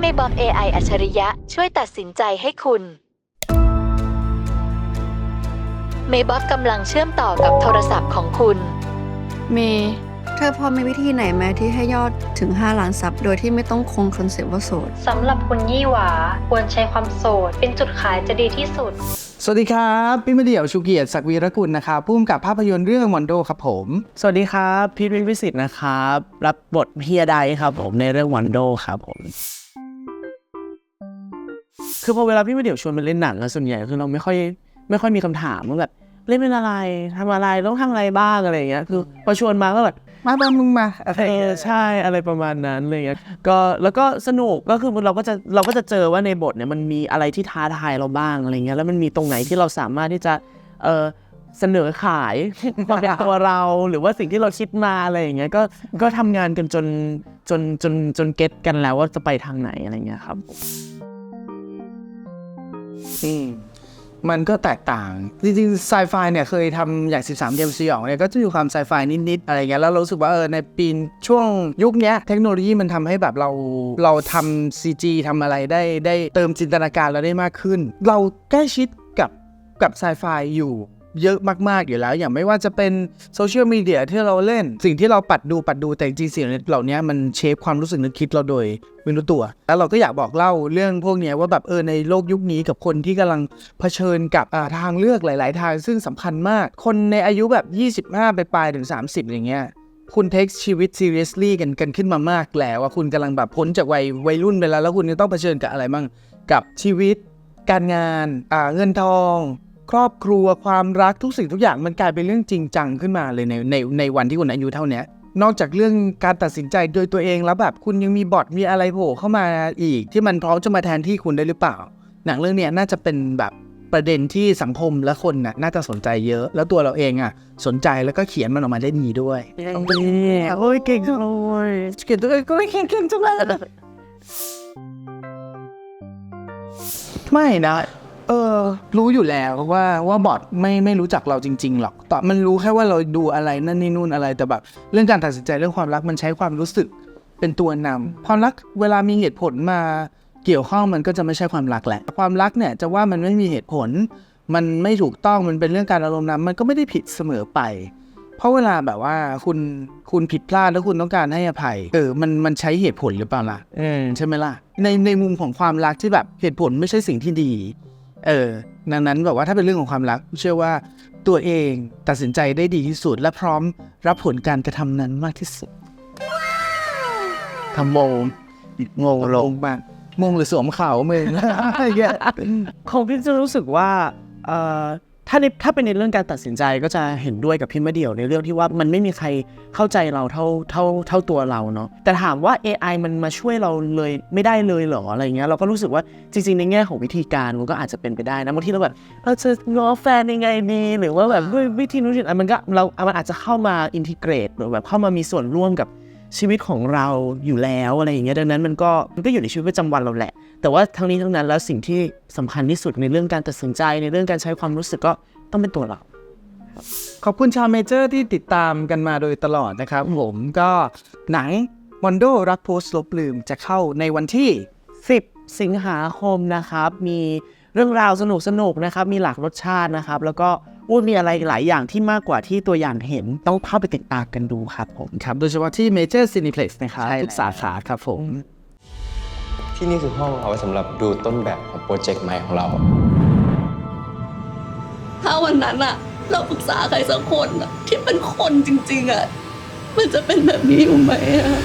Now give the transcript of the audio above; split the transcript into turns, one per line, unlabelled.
เมย์บอก AI อัจฉริยะช่วยตัดสินใจให้คุณเมย์บอกกำลังเชื่อมต่อกับโทรศัพท์ของคุณ
เมย์เธอพอมีวิธีไหนไหมที่ให้ยอดถึง 5 ล้านซับโดยที่ไม่ต้องคงคอนเซ็ปต์ว่าโสด
สำหรับคุณยี่หวาควรใช้ความโสด เป็นจุดขายจะดีที่สุด
สวัสดีครับพี่มาเดี่ยวชูเกียรติศักดิ์วีรกุลนะครับผู้กำกับภาพยนตร์เรื่องมอนโดครับผม
สวัสดีครับพีทวินวิสิตนะครับ รับบทเฮียไดครับผมในเรื่องวันโดครับผม คือพอเวลาพี่มาเดี่ยวชวนไปเล่นหนังอะส่วนใหญ่คือเราไม่ค่อยไม่ค่อยมีคำถามว่าแบบเล่นเป็นอะไรทำอะไรต้องทำอะไรบ้างอะไรอย่างเงี้ยคือพอชวนมาก็แบบ
มาบ้านมึงมาอะไร
เออใช่อะไรประมาณนั้นอะไรเงี้ยก็แล้วก็สนุกก็คือเราก็จะเราก็จะเจอว่าในบทเนี่ยมันมีอะไรที่ท้าทายเราบ้างอะไรเงี้ยแล้วมันมีตรงไหนที่เราสามารถที่จะเออเสนอขายความเป็นตัวเราหรือว่าสิ่งที่เราคิดมาอะไรอย่างเงี้ยก็ก็ทำงานกันจนจนจนจนเก็ตกันแล้วว่าจะไปทางไหนอะไรเงี้ยครับ
อืมมันก็แตกต่าง จริงๆไซไฟเนี่ยเคยทำอย่าง 13เดียมสยองเนี่ยก็จะมีความไซไฟนิดๆอะไรเงี้ยแล้วเรารู้สึกว่าเออในปีนช่วงยุคนี้เทคโนโลยีมันทำให้แบบเราเราทำซีจีทำอะไรได้ได้เติมจินตนาการเราได้มากขึ้น เราใกล้ชิดกับกับไซไฟอยู่ เยอะมากๆอยู่แล้ว อย่างไม่ว่าจะเป็นโซเชียลมีเดียที่เราเล่น สิ่งที่เราปัดดูปัดดูแต่จริงๆสิ่งเหล่านี้มันเชฟความรู้สึกนึกคิดเราโดยไม่รู้ตัว แล้วเราก็อยากบอกเล่าเรื่องพวกนี้ว่าแบบเออในโลกยุคนี้กับคนที่กำลังเผชิญกับทางเลือกหลาย ๆ ทางซึ่งสำคัญมาก คนในอายุแบบ 25 ไปปลายถึง 30 อย่างเงี้ยคุณเทคชีวิต seriously กันกันขึ้นมามากแล้วว่าคุณกำลังแบบพ้นจากวัยวัยรุ่นไปแล้ว แล้วคุณจะต้องเผชิญกับอะไรบ้างกับชีวิต การงานเงินทอง ครอบครัวความรักทุกสิ่งทุกอย่างมันกลายเป็นเรื่องจริงจังขึ้นมาเลยในในในวันที่คุณอายุเท่าเนี้ยนอกจากเรื่องการตัดสินใจโดยตัวเองแล้วแบบคุณยังมีบอทมีอะไรโผล่เข้ามาอีก ที่มันพร้อมจะมาแทนที่คุณได้หรือเปล่า หนังเรื่องเนี้ยน่าจะเป็นแบบประเด็นที่สังคมและคนน่ะน่าจะสนใจเยอะ แล้วตัวเราเองอะ สนใจแล้วก็เขียนมันออกมาได้ดีด้วย
โอ้ยเก่งจังเลย
เขียนตัวเองก็ไม่เก่งเก่งจังเลยไม่นะเออ รู้อยู่แล้วว่าว่าบอทไม่ไม่รู้จักเราจริง ๆ หรอกแต่มันรู้แค่ว่าเราดูอะไรนั่นนี่นู่นอะไรแต่แบบ เรื่องการตัดสินใจเรื่องความรักมันใช้ความรู้สึกเป็นตัวนำความรักเวลามีเหตุผลมาเกี่ยวข้องมันก็จะไม่ใช่ความรักแหละ ความรักเนี่ยจะว่ามันไม่มีเหตุผล มันไม่ถูกต้องมันเป็นเรื่องการอารมณ์นำมันก็ไม่ได้ผิดเสมอไป เพราะเวลาแบบว่าคุณคุณผิดพลาดแล้วคุณต้องการให้อภัย เออมันมันใช้เหตุผลหรือเปล่าล่ะ
เออ
ใช่ไหมล่ะในในมุมของความรักที่แบบเหตุผลไม่ใช่สิ่งที่ดี เออดังนั้นแบบว่าถ้าเป็นเรื่องของความรัก เชื่อว่าตัวเองตัดสินใจได้ดีที่สุด และพร้อมรับผลการกระทำนั้นมากที่สุดทำโมงงงลงมากมงหรือสวมเข่ามึงอะไรเงี้ย
ของพี่จะรู้สึกว่าเอ่อ ถ้าในถ้าเป็นในเรื่องการตัดสินใจก็จะเห็นด้วยกับพี่มะเดี่ยวในเรื่องที่ว่ามันไม่มีใครเข้าใจเราเท่าเท่าเท่าตัวเราเนาะแต่ถามว่า AI มันมาช่วยเราเลยไม่ได้เลยเหรออะไรเงี้ยเราก็รู้สึกว่าจริง ๆ ในแง่ของวิธีการมันก็อาจจะเป็นไปได้นะบางทีเราแบบเราจะง้อแฟนยังไงดีหรือว่าแบบด้วยวิธีนู้นนี่มันก็เรา มันอาจจะเข้ามาอินทิเกรตหรือแบบเข้ามามีส่วนร่วมกับ ชีวิตของเราอยู่แล้วอะไรอย่างเงี้ยดังนั้นมันก็มันก็อยู่ในชีวิตประจำวันเราแหละ แต่ว่าทั้งนี้ทั้งนั้นแล้วสิ่งที่สำคัญที่สุดในเรื่องการตัดสินใจในเรื่องการใช้ความรู้สึกก็ต้องเป็นตัวเรา
ขอบคุณชาวเมเจอร์ที่ติดตามกันมาโดยตลอดนะครับ ผมก็หนังมอนโดรักโพสต์ลบลืมจะเข้าในวันที่
10 สิงหาคมนะครับ มีเรื่องราวสนุกสนุกๆนะครับ มีหลากรสชาตินะครับ แล้วก็ อุ้ยมีอะไรหลายอย่างที่มากกว่าที่ตัวอย่างเห็นต้องเข้าไปติดตามกันดูครับผม
ครับ โดยเฉพาะที่ Major Cineplex นะครับ
ใช่
ทุกสาขาครับผม
ที่นี่คือห้องเอาไว้สำหรับดูต้นแบบของโปรเจกต์ใหม่ของเรา
ถ้าวันนั้นอะเราปรึกษาใครสักคนอะที่เป็นคนจริง ๆอะมันจะเป็นแบบนี้อยู่ไหมอะ